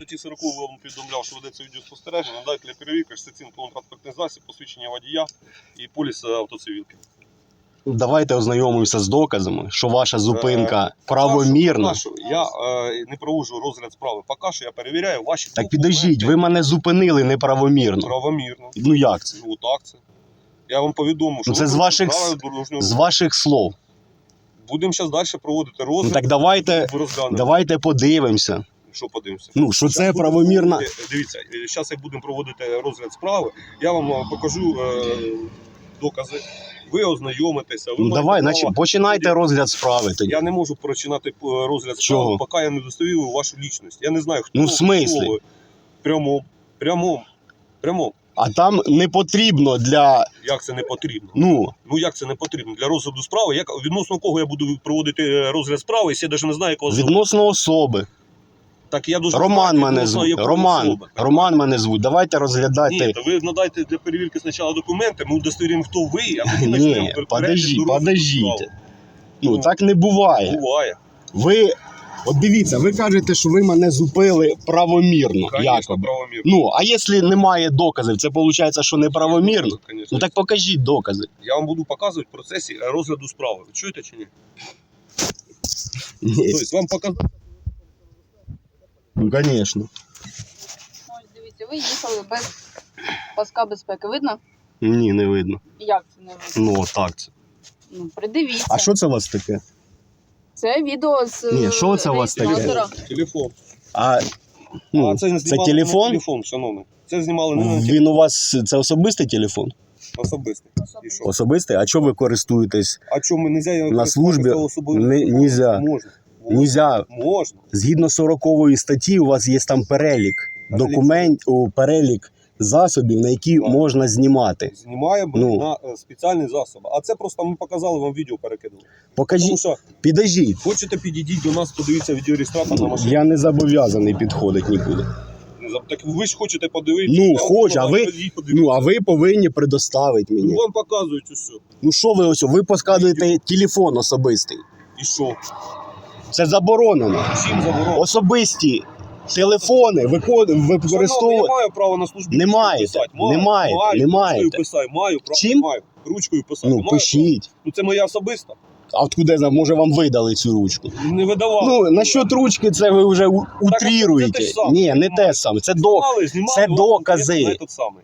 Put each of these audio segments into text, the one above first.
статті 40 вам повідомляв, що ведеться відеоспостереження, надайте для перевірки реєстраційний засіб, посвідчення водія і поліс е, автоцивілки. Давайте ознайомимося з доказами, що ваша зупинка Поки правомірна. що Я е, не проводжу розгляд справи. Поки що я перевіряю ваші Так підождіть, ви мене зупинили неправомірно. правомірно. Ну як це? Ну так це. Я вам повідомив, що Ну, це ви з ваших правила дорожнього З руху. ваших слов. Будемо зараз далі проводити Ну розгляд. так давайте, ви розглянете. давайте подивимося. Що подивимося? Ну що це правомірна. проводити- Дивіться, зараз як будемо проводити розгляд справи, я вам е, покажу е, докази. Ви ознайомитеся. Ви Ну маєте давай, значить, починайте розгляд справи тоді. Я не можу починати е, розгляд Чого? справи, поки я не достовірю вашу лічність. Я не знаю, хто Ну, в смислі? ви. Прямо, прямо, прямо. А там не потрібно для. Як це не потрібно? Ну, Ну як це не потрібно? Для розгляду справи, як відносно кого я буду проводити розгляд справи, якщо я навіть не знаю, якого відносно особи. Так я дуже Роман мене звуть. Роман. Роман мене звуть. Давайте Ні, то ви надайте для перевірки спочатку документи, ми удостовіримо, хто ви, а тоді Ні, почнемо подожди, справи. Ну так не буває. Буває. Ви. От дивіться, ви кажете, що ви мене зупили правомірно. Звісно, Якоби. правомірно. Ну, а якщо немає доказів, це виходить, що неправомірно? Ну так покажіть докази. Я вам буду показувати в процесі розгляду справи. Ви чуєте чи? Ні, Тобто вам показати. Ну, звісно. Ось дивіться, ви їхали без паска безпеки. Видно? Ні, не видно. Як це не видно? Ну, так це. Ну, придивіться. А що це у вас таке? Це відео з Ні, що це у вас таке? реєстратора. Телефон. А, ну, а це, не це знімали телефон? телефон, шановний. Це знімали не на телефон Він у вас це особистий телефон? особистий. І що? Особистий? А чого ви користуєтесь? А чому нельзя його На службі не- нельзя. Можна. Нельзя. Можна. Згідно 40 статті, у вас є там перелік Перелік документ, о, перелік засобів, на які Так. можна знімати. Знімаємо Ну. на е, спеціальний засіб. А це просто ми показали вам відео перекидали. Тому Покажіть, що підождіть. хочете підійдіть до нас, подивіться відеореєстратор на машині. Я не зобов'язаний підходити нікуди. Так ви ж хочете подивитися. Ну, Я хочу, а ви- подивіться. Ну, а ви повинні предоставити Ну, мені. вам показують усе. Ну що ви ось? Ви показуєте телефон особистий. І що? Це заборонено. Чим заборонено? Особисті телефони. Шановний, я використовувати. маю право на службі. Не маєте, писати. Маю, не маєте, маю, не маєте. Ручкою писаю, маю право, Чим? маю. Ручкою писати. Ну, маю пишіть. право. Ну, це моя особиста. А откуда я знаю, може вам видали цю ручку? Не видавав. Ну, насчет ручки, це ви вже утріруєте. Ні, не те саме. Це док... Знімали, знімали це докази.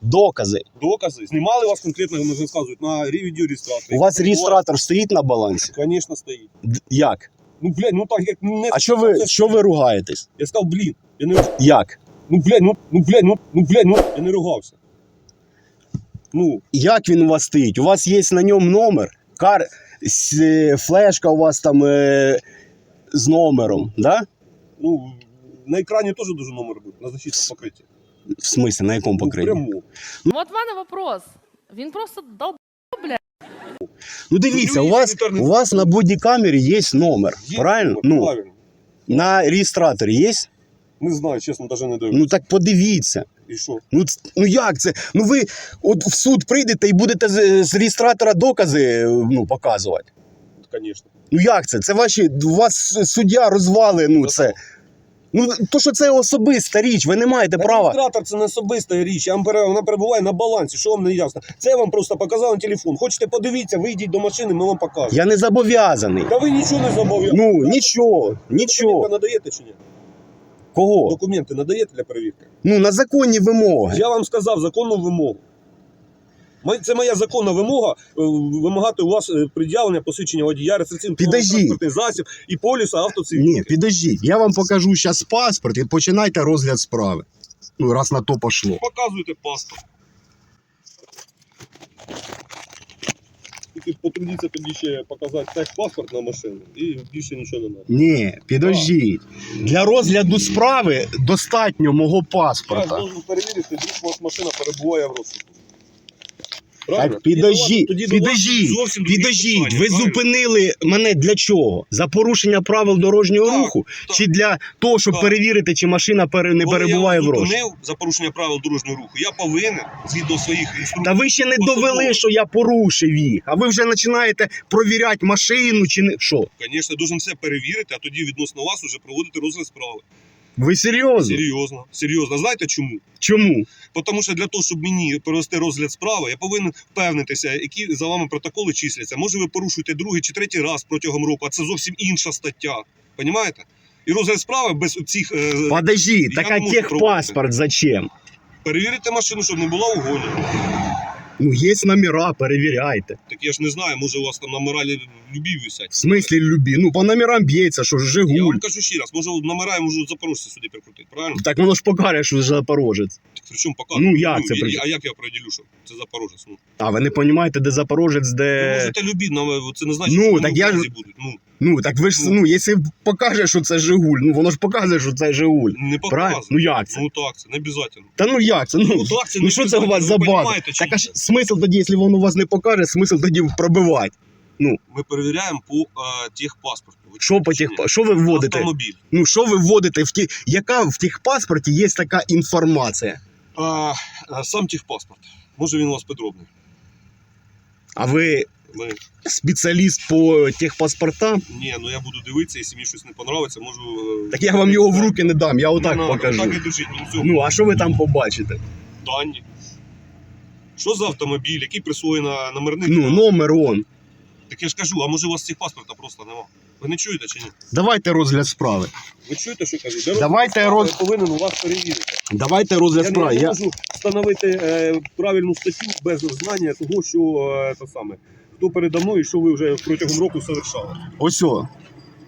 докази. Докази. Знімали вас конкретно, не розказують, на відеореєстраторі. У вас реєстратор стоїть на балансі? Звісно, стоїть. Як? Ну, блядь, ну так як не... А що ви, що ви ругаєтесь? Я сказав, блін. Я не... Як? Ну, блядь, ну, ну, блядь, ну, ну, блядь, ну, я не ругався. Ну, Як він у вас стоїть? У вас є на ньому номер, кар... с- е, флешка у вас там е... з номером, да? ну, на екрані теж дуже номер був, на защитному покритті. В смислі, на якому Ну, покритті? прямо. От в мене вопрос. Він просто дал Ну дивіться, Ну, у вас, у вас на бодікамері є номер, Є правильно? номер, Ну, правильно. на реєстраторі є? Не знаю, чесно, навіть не дивлюсь. Ну так подивіться. І що? Ну, ц- ну як це? Ну ви от в суд прийдете і будете з, з реєстратора докази е, ну, показувати. Звісно. Ну як це? Це ваші у вас суддя розвали. Ну це. Ну то, що це особиста річ, ви не маєте права. Реєстратор це не особиста річ, вона перебуває на балансі, що вам не ясно. Це я вам просто показав на телефон. Хочете подивіться, вийдіть до машини, ми вам покажемо. Я не зобов'язаний. Та ви нічого не зобов'язані. Ну нічого, нічого. надаєте чи ні? Кого? Документи надаєте для перевірки? Ну на законні вимоги. Я вам сказав законну вимогу. Це моя законна вимога е, вимагати у вас е, пред'явлення посвідчення водія, реєстраційний транспортний засіб і поліса автоцивілки. Ні, підождіть. Я вам покажу зараз паспорт і починайте розгляд справи. Ну, раз на то пошло. Показуйте паспорт. Тільки потрудіться тоді ще показати техпаспорт на машину і більше нічого не треба. Ні, підождіть. Для розгляду справи достатньо мого Я паспорта. можу перевірити, у вас машина перебуває в розшуку. Зовсім другі підождіть. питання, Ви зупинили мене для чого? За порушення правил дорожнього Так, руху? так. Чи для того, щоб Так. перевірити, чи машина пере- не Коли перебуває в я вас розшуку? зупинив за порушення правил дорожнього руху, я повинен, згідно своїх інструкцій, Та ви ще не Особливо. довели, що я порушив їх, а ви вже починаєте провіряти машину чи не що? звісно, должен все перевірити, а тоді відносно вас уже проводити розгляд справи. Ви серйозно? Серйозно, серйозно. Знаєте чому? Чому? Тому що для того, щоб мені провести розгляд справи, я повинен впевнитися, які за вами протоколи числяться. Може, ви порушуєте другий чи третій раз протягом року, а це зовсім інша стаття. Понімаєте? І розгляд справи без цих е, Подожди, так а техпаспорт зачем? перевірити машину, щоб не була угоні. Ну, є номера, перевіряйте. Так я ж не знаю, може у вас там номера лю- любі висять. В смислі любі? Ну, по номерам б'ється, що ж Я Жигуль. вам кажу ще раз, може номера я можу запорожця сюди прикрутити, правильно? Так воно ж покаже, що Запорожець. Так при чому показувати? Ну, як це при- А як я проділю, що це Запорожець? Ну, А ви не розумієте, де Запорожець, ви де. можете любі, але це не значить, Ну, що вони так в я ж- базі будуть. Ну, Ну, так ви ж, ну, якщо покаже, що це Жигуль, ну воно ж показує, що це Жигуль. не показує. Ну як це? Ну так, це не обов'язково. Та ну як це? Ну, Ну так, це ну не що це у вас за база? Так а ж смисл тоді, якщо воно у вас не покаже, смисл тоді пробивати. Ну. Ми перевіряємо по е, техпаспорту. Що по тих, що ви вводите? Автомобіль. Ну що ви вводите в ті, яка в техпаспорті є така інформація? А, а, сам техпаспорт. Може він у вас підробний. А ви Ми... спеціаліст по техпаспортам? Ні, ну я буду дивитися, якщо мені щось не подобається, можу. е, Так я вам його в руки не дам, я отак Не покажу. Так і держіть, цього Ну, а що ви там побачите? дані. Що за автомобіль, який присвоєний номерний? Ну, номер он. Так я ж кажу, а може у вас цих паспорта просто нема? Ви не чуєте чи ні? Давайте розгляд справи. Ви чуєте, що кажуть? Де Давайте розгляд роз- справи повинен у вас перевірити. Давайте розгляд Я, справи. я Я... не можу встановити е, правильну статтю без знання того, що е, те саме. Хто передо мною і що ви вже протягом року совершали. Ось о,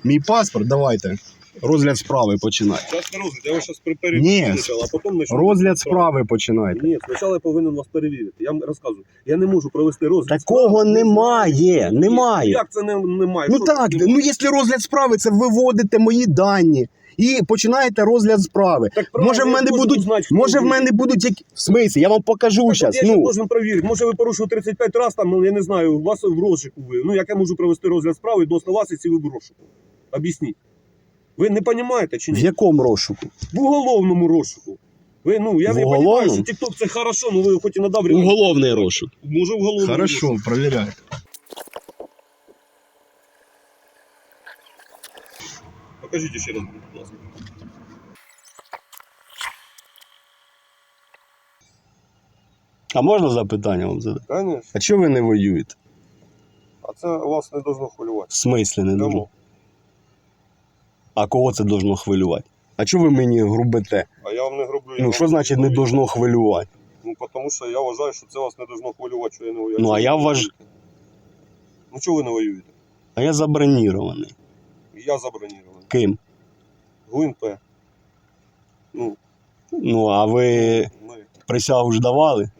мій паспорт, давайте. Розгляд справи починайте. Зараз не розгляд, я вас зараз перевірю Ні. спочатку, а потім почну. Розгляд справи починайте. Ні, спочатку я повинен вас перевірити. Я вам розказую. Я не можу провести розгляд. Такого справи. немає, немає. Як це не, немає? Ну Що так, немає? ну якщо розгляд справи, це виводите мої дані і починаєте розгляд справи. Так Може, в мене будуть- знати, Може, в мене будуть які. В смислі, я вам покажу Так, зараз. Ну, должен перевірити. Може, ви порушили 35 разів, там, ну, я не знаю, у вас в розшику ви. Ну, як я можу провести розгляд справи відносно вас, якщо ви в розшику? Об'ясніть. Ви не розумієте чи ні? в якому розшуку? В уголовному розшуку. Ви, ну, я В не розумію, що TikTok це хорошо, ну ви хоч і надав. Уголовний розшук. Може, в уголовному Хорошо, провіряйте. Покажіть ще раз, будь ласка. А можна запитання вам задати? Конечно. А чого ви не воюєте? А це вас не должно хвилювати. В смислі не должно? А кого це должно хвилювати? А чого ви мені грубите? А я вам не гроблю. я Ну вам що значить не говорю. должно хвилювати? Ну, тому що я вважаю, що це вас не должно хвилювати, що я не воюю. Ну, а я вваж- Ну, чого ви не воюєте? А я забронірований. Я забронірований. Ким? ГУНП. Ну, Ну, а ви ми. присягу ж давали?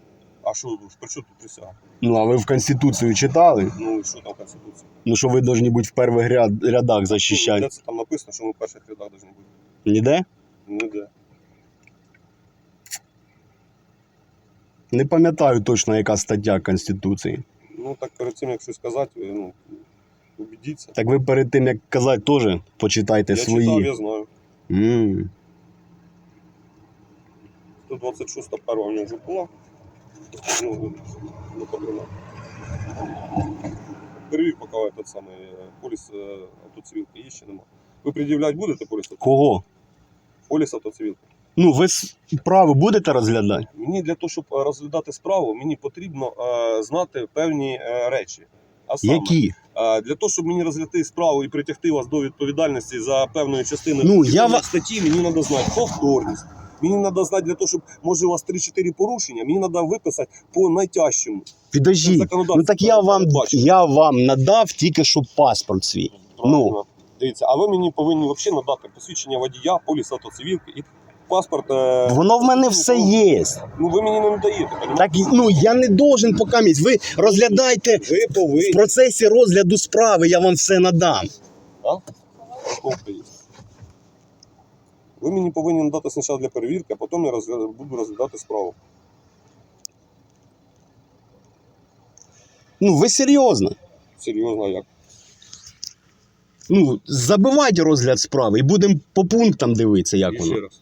А що, при чому тут присяга? Ну, а ви в Конституцію читали? Ну, і що там в Конституції? Ну, що ви повинні бути в перших ряд, рядах Ну, захищати? Де це там написано, що ми в перших рядах повинні бути? Ніде? Ніде. Не пам'ятаю точно, яка стаття Конституції. Ну, так перед цим, як щось сказати, ну, убедіться. Так ви перед тим, як казати, теж почитайте я свої. читав, я знаю. М. 126 перша в нього вже була. Ну, не. Перевір, поки этот самий е, поліс е, автоцивілки є ще нема. Ви пред'являти будете поліс автоцивілки? Кого? Поліс автоцивілки? Ну, ви справу будете розглядати? Мені для того, щоб е, розглядати справу, мені потрібно е, знати певні е, речі. А саме, Які? е, для того, щоб мені розглядати справу і притягти вас до відповідальності за певною частиною Ну, я статті, мені треба знати повторність. Мені треба знати для того, щоб може у вас 3-4 порушення, мені треба виписати по найтяжчому. Законодавство Ну так я вам, я вам надав тільки що паспорт свій. Правильно. Дивіться, а ви мені повинні взагалі надати посвідчення водія, поліс автоцивілки і паспорт. е, Воно в мене все є. Ну ви мені не надаєте. понімаєте? Так ну я не должен покамість. Ви розглядайте Ви повинні. в процесі розгляду справи, я вам все надам. Є. Ви мені повинні надати спочатку для перевірки, а потім я розгля- буду розглядати справу. Ну ви серйозно? Серйозно, а як? Ну забивайте розгляд справи і будемо по пунктам дивитися, як І воно. ще раз.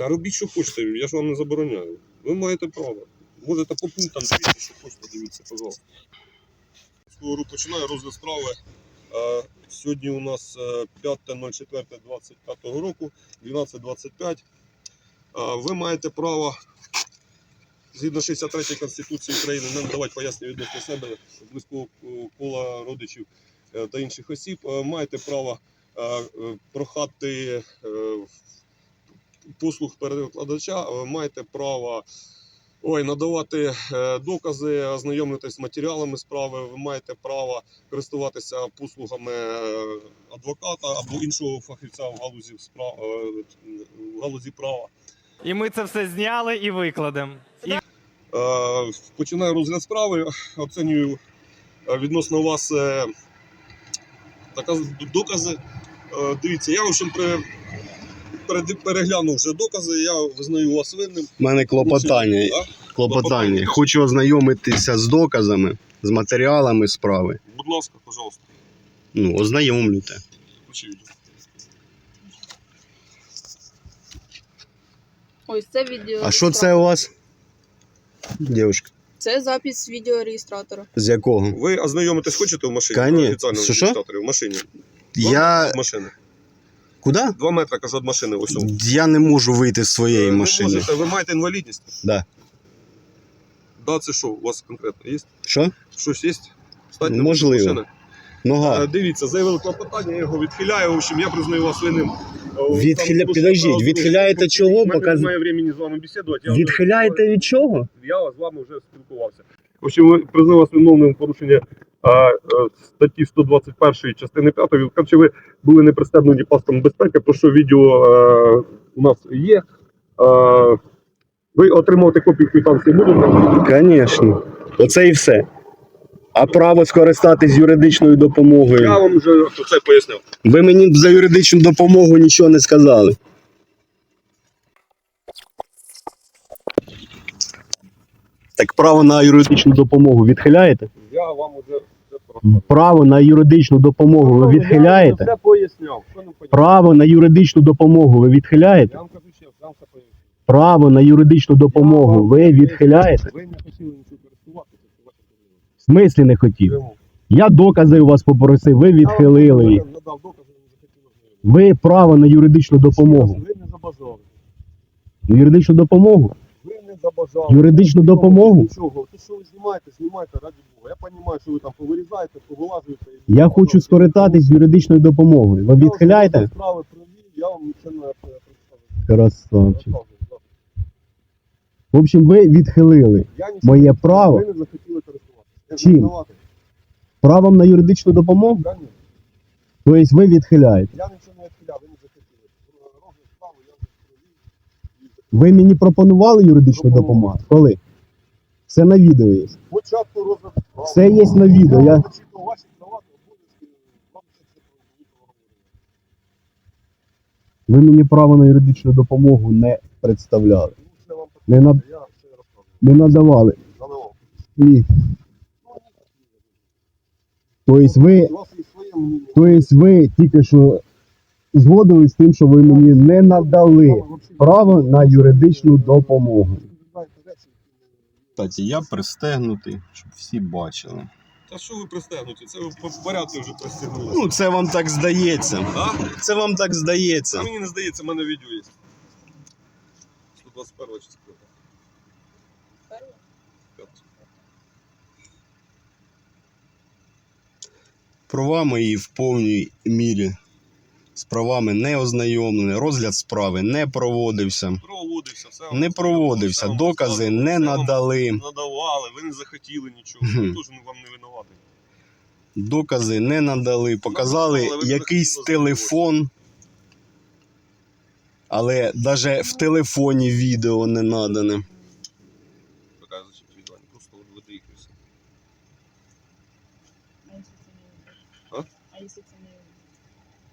Та робіть, що хочете, я ж вам не забороняю. Ви маєте право. Можете по пунктам дивитися, що хочете, дивіться, пожалуйста. Скоро починаю розгляд справи Е, Сьогодні у нас е, 5.04.25 року, 12.25. Е, Ви маєте право, згідно 63 Конституції України, не надавати пояснення відносно себе, близького е, кола родичів е, та інших осіб. Е, Маєте право е, е, прохати е, послуг перекладача, е, маєте право ой, надавати е, докази, ознайомитись з матеріалами справи, ви маєте право користуватися послугами е, адвоката або іншого фахівця в галузі справ в галузі права. І ми це все зняли і викладемо. І Починаю розгляд справи, оцінюю відносно вас докази. Дивіться, я в общем при- переглянув вже докази, я визнаю вас винним. У мене клопотання. А? Клопотання. Хочу ознайомитися з доказами, з матеріалами справи. Будь ласка, пожалуйста, Ну, ознайомлюйте. Ось це відео. А що це у вас? Дівчинка, Це запис відеореєстратора. з якого? Ви ознайомитись хочете в машині? Конечно. Що, в машині. Я. від машини. Куди? Два метри, кажу, від машини. Ось. Я не можу вийти з своєї ви машини. можете- ви маєте інвалідність? Да. Да, це що у вас конкретно є? Що? Щось є? Встаньте Можливо. з машини. Е, Нога. Дивіться, заявили клопотання, я його відхиляю. В общем, я признаю вас винним. Е, Відхиля- підождіть, відхиляєте чого? Показ- немає времени з вами бесідувати. я вже- Відхиляєте від чого? Я з вами вже спілкувався. В общем, признаю вас виновним в порушення а, е, статті 121 частини 5. Короче, ви були не пристебнені паском безпеки, про що відео е, у нас є. Е, ви отримувати копію квитанції будете? Звісно. Оце і все. А право скористатись юридичною допомогою. Я вам вже це пояснив. Ви мені за юридичну допомогу нічого не сказали. Так право на юридичну допомогу відхиляєте? Я вам уже все про Право на юридичну допомогу ви Я відхиляєте? все поясняв. Що не поясняв? Право на юридичну допомогу ви відхиляєте? Я вам кажу ще, я вам все поясню. Право на юридичну допомогу ви відхиляєте? Ви не хотіли нічого користуватися, це проблема. В смислі не хотів. Чому? Я докази у вас попросив, ви відхилили їх. Вам надав докази, ви не захотіли знайомитися. Ви право на юридичну допомогу. Ви не забажали. Юридичну допомогу? Забажали. Юридичну допомогу? Нічого. Ти що ви знімаєте, знімайте, раді Бога. Я розумію, що ви там повирізаєте, повилазуєте. Я хочу скористатись юридичною допомогою. Ви відхиляєте? Справи провів, я вам це не. Красавчик. В общем, ви відхилили Я нічого моє не право Ви не захотіли користуватися. Я Чим? винуватий. правом на юридичну допомогу. Конечно. Тобто ви відхиляєте. Я нічого не відхиляв, ви не захотіли. Розгляд справи я вже провів. Ви мені пропонували юридичну Пропонував. допомогу? Коли? Все на відео є. Розгляд справи. Все є на відео. Я... зачитував ваші права та обов'язки. Вам це все. Ви мені право на юридичну допомогу не представляли. Ну, це вам Не, над... я все розказую. не надавали. Заливав. Ні. Тобто ви, У вас є своє мнення. тобто ви тільки що згодились з тим, що ви мені не надали право на юридичну допомогу. Кстати, я пристегнутий, щоб всі бачили. Та що ви пристегнуті? Це ви по порядку вже пристегнули. Ну, це вам так здається. А? Це вам так здається. Це мені не здається, в мене відео є. 121 частина. Права мої в повній мірі з правами не ознайомлені, розгляд справи не проводився. Проводився, все. вам Не розказали, проводився, все вам докази розказали, не все вам надали. Надавали, ви не захотіли нічого. Ніхто ж вам не винуватий. Докази не надали, показали ви якийсь захотіли телефон, але навіть в телефоні відео не надане. Зачем відео, просто от. А? А якщо це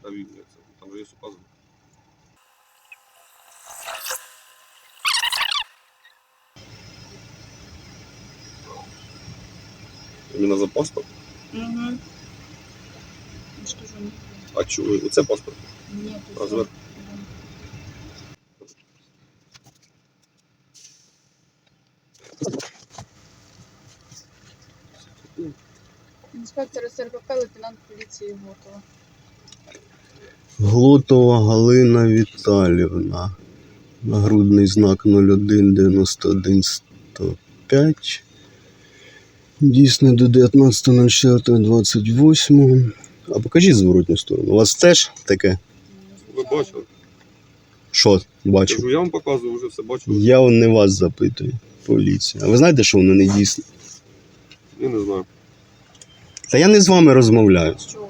не відео там вже є. Іменно за паспорт? Угу. Я ж кажу, ні. А чого? Оце паспорт. Ні, тут А зверху? Інспектор СРПП, лейтенант поліції Готова. Глотова Галина Віталівна. Нагрудний знак 01 91 105. Дійсно до 19.04.28. А покажіть зворотню сторону. У вас теж таке? Ви бачили? Що бачу? Кажу, я вам показую, вже все бачу. Я не вас запитую. Поліція. А ви знаєте, що воно не дійсне? Я не знаю. Та я не з вами розмовляю. Що?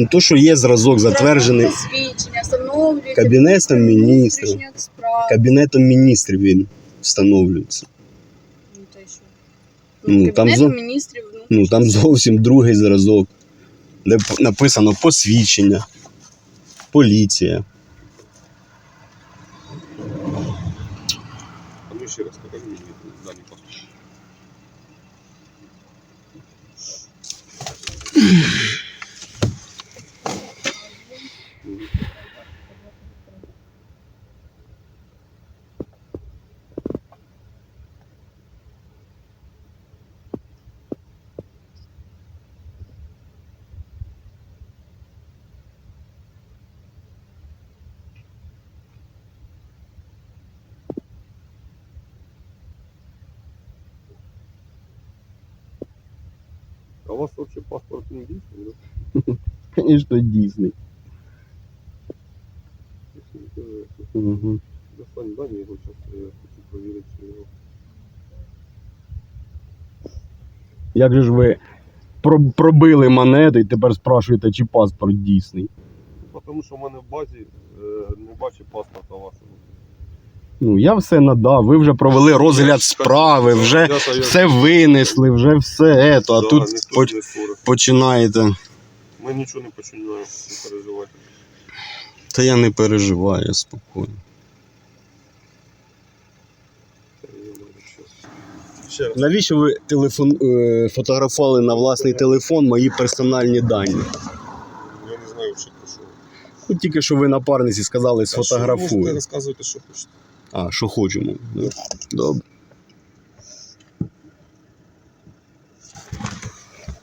Ну то, що є зразок затверджений Свідчення, встановлюється. Кабінетом міністрів. внутрішніх справ. Кабінетом міністрів він встановлюється. Ну, й що? Ну, там Кабінетом зо- міністрів Ну там зовсім другий зразок, де п- написано посвідчення, поліція. А ну ще раз покажи мені дані паспорт. А у вас вообще паспорт не дійсний, да? Звісно, дійсний. Угу. Достань дані його часто, я хочу провірити, чи його. Як же ж ви пробили монету і тепер спрашуєте, чи паспорт дійсний? Тому що в мене в базі е, не бачить паспорта вашого. Ну, я все надав, ви вже провели розгляд справи, вже все винесли, вже все ето, а Да, тут ніхто поч- не спорить. починаєте. Ми нічого не починаємо, не переживайте. Та я не переживаю, спокійно. Я що. Ще раз. Навіщо ви телефон, е, фотографували на власний телефон мої персональні дані? Я не знаю, що про що. Ну, тільки що ви напарниці сказали, Та що ви можете сфотографую. розказувати, що хочете. А, що хочемо. Ну, Добре.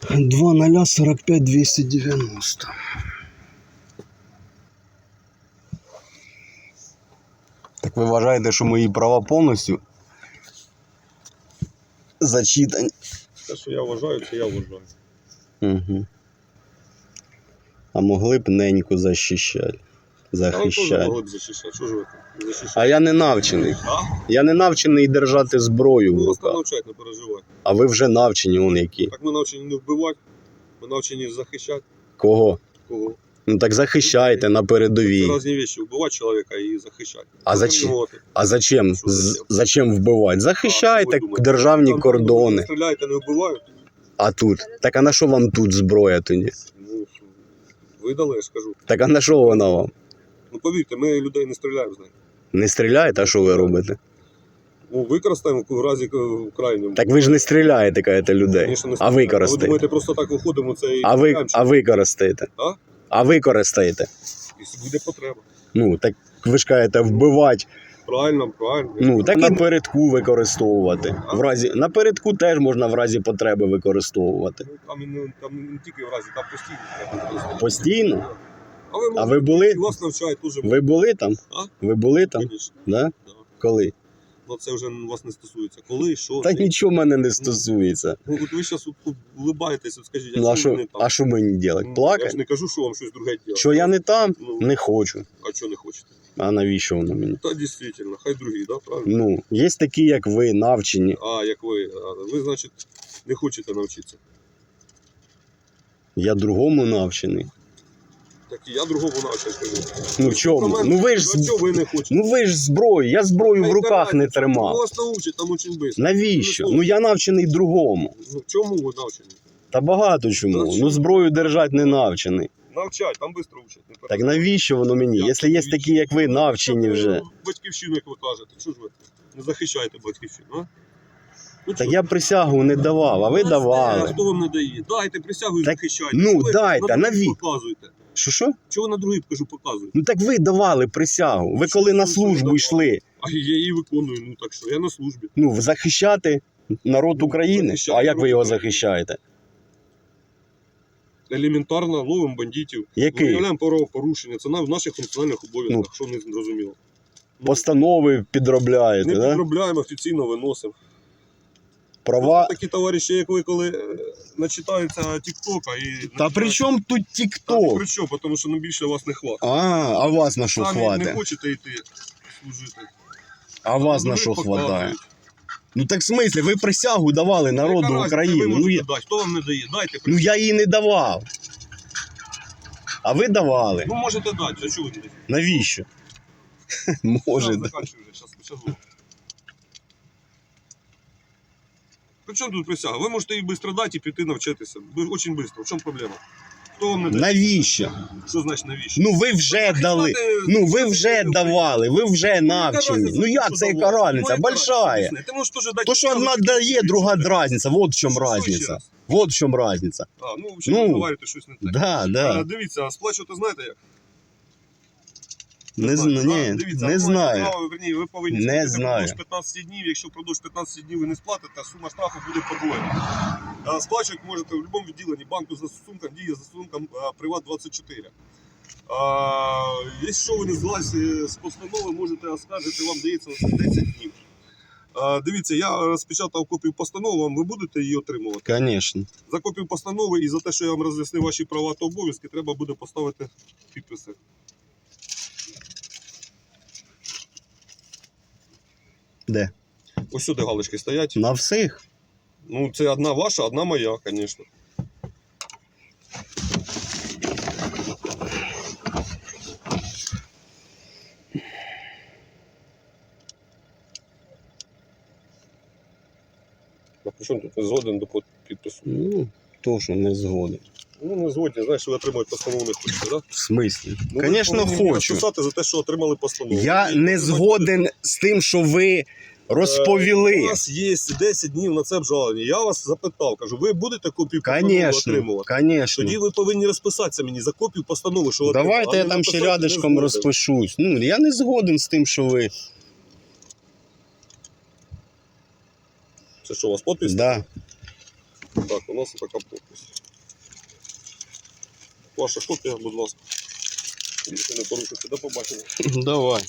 Два ноля сорок п'ять двісті дев'яносто. Так ви вважаєте, що мої права повністю зачитані? Те, що я вважаю, це я вважаю. Угу. А могли б неньку захищати. Захищати. А я не навчений. Я не навчений держати зброю в руках. навчають, не переживайте. А ви вже навчені, он які. Так ми навчені не вбивати, ми навчені захищати. Кого? Кого? Ну так захищайте на Це передовій. різні речі. Вбивати чоловіка і захищати. А зачем? А зачем? З- зачем? Вбивати? Захищайте державні кордони. Стріляєте, не вбивають. А тут? Так а на що вам тут зброя тоді? Ну, видали, я ж кажу. Так а на що вона вам? Ну повірте, ми людей не стріляємо з нею. Не стріляєте, а що ви робите? Ну, використаємо в разі в крайньому. Так ви ж не стріляєте, кажете, людей. Звісно, не А стріляємо. Ви використаєте. думаєте, просто так виходимо, це і А ви, а використаєте. А? А використаєте. і буде потреба. Ну, так ви ж кажете, вбивати. Правильно, правильно. Ну, так напередку використовувати. В разі, напередку теж можна в разі потреби використовувати. Ну, Там, і не, там не тільки в разі, там постійно треба. Постійно? А ви, А ви були? і вас навчають дуже Ви були там? А? Ви були там? Да? да. Коли? Ну це вже вас не стосується. Коли, що? Та це? нічого мене не стосується. Ну, от ви зараз улибаєтесь, от скажіть, Ну а що що, там? а що мені Ну, робити? Я ж Плакати? не кажу, що вам щось друге робити. Що я не там? Ну, Не хочу. а що не хочете? А навіщо воно мені? Та дійсно, хай другі, да, правильно? Ну, є такі, як ви, навчені. А, як ви, а, ви, значить, не хочете навчитися. Я другому навчений. Так і я другому навчив кажу. Ну в чому? Ну ви ж ви не хочете? ну ви ж зброю. Я зброю в руках не разниця? Ну, тримав. Вас научать там дуже швидко. Навіщо? Ну я навчений другому. Ну, чому ви навчені? Та багато чому. Ну зброю держати не навчений. Навчать, там швидко вчать. Не Так переживайте. навіщо воно мені? Якщо є такі, як ви, навчені вже. Батьківщину, як ви кажете, що ж ви не захищаєте батьківщину, а? Ну, Так що? я присягу не давав, а ви А давали. Хто вам не дає? Дайте присягу і Так, захищайте. ну, Чого ви дайте, на а наві- показуєте. Що що? Чого на другий кажу показуєте? Ну так ви давали присягу. Ви Що коли на ви службу давали? йшли, А я її виконую, ну так що, я на службі. ну захищати народ Ну, України. захищати А як ви його України. захищаєте? Елементарно ловимо бандитів. Який? Виявляємо правопорушення. Це на в наших функціональних обов'язках, що не зрозуміло. Постанови підробляєте, Не да? підробляємо, офіційно виносимо. Права. Такі товариші, як ви, коли е, начитаються Тіктока і. Та при чому тут тік-ток? при чому, тому що ну, більше вас не хватить. А, а вас на що Самі не хочете йти служити. А вас на Ну, що хватає? Ну так в смислі, ви присягу давали народу України. Ну я, дати. Хто вам не дає? Дайте. ну я її не давав. А ви давали. Ну можете дати, за чого ви не даєте? Навіщо? Може. Да. заканчую вже, щас, щас буде. При чому тут присяга? Ви можете її швидко дати і піти навчитися. Дуже швидко. В чому проблема? Хто вам не дає? Навіщо? Що значить навіщо? Ну ви вже дали. Ну ви вже давали, ви вже навчені. Ну як це яка разниця? Большая. Ти можеш теж дати. То, що одна дає, друга разниця. Вот в чому разниця. Вот в чому разниця. А, ну, взагалі, Ну, ви говорите щось не так. Да, А. Дивіться, а сплачувати знаєте як? Не, знаєте, ні, Дивіться, не знаю. право, верні, ви повинні Не сплатити знаю. впродовж 15 днів. Якщо впродовж 15 днів ви не сплатите, сума штрафу буде подвоєна. А, Сплачувати можете в будь-якому відділенні банку за стосунком, діє за стосунком Приват 24. А, якщо ви не згласі з постанови, можете оскаржити, вам дається 10 днів. А, дивіться, я розпечатав копію постанови, вам ви будете її отримувати. Звісно. За копію постанови і за те, що я вам роз'яснив ваші права та обов'язки, треба буде поставити підписи. Де? Ось сюди галочки стоять. На всіх. Ну, це одна ваша, одна моя, звісно. А при чому тут згоден до підпису? Ну, то, що не згоден. Ну, не згодні, знаєш, ви отримуєте постанову не хочете, так? В смислі? Ну, ви Звісно, повинні хочу. розписати за те, що отримали постанову. Я І не згоден з тим, що ви Е, У розповіли. нас є 10 днів на це обжалування. Я вас запитав, кажу, ви будете копію постанови Звісно, отримувати? звісно. Тоді ви повинні розписатися мені за копію постанови, що отримали. Давайте А я не там ще написати згоден. розпишусь. Ну, я не згоден з тим, що ви. Це що, у вас подпис? Да. Так, у нас така подпись. Ваша копія, будь ласка. Якщо не порушуйте, до побачення. Давай.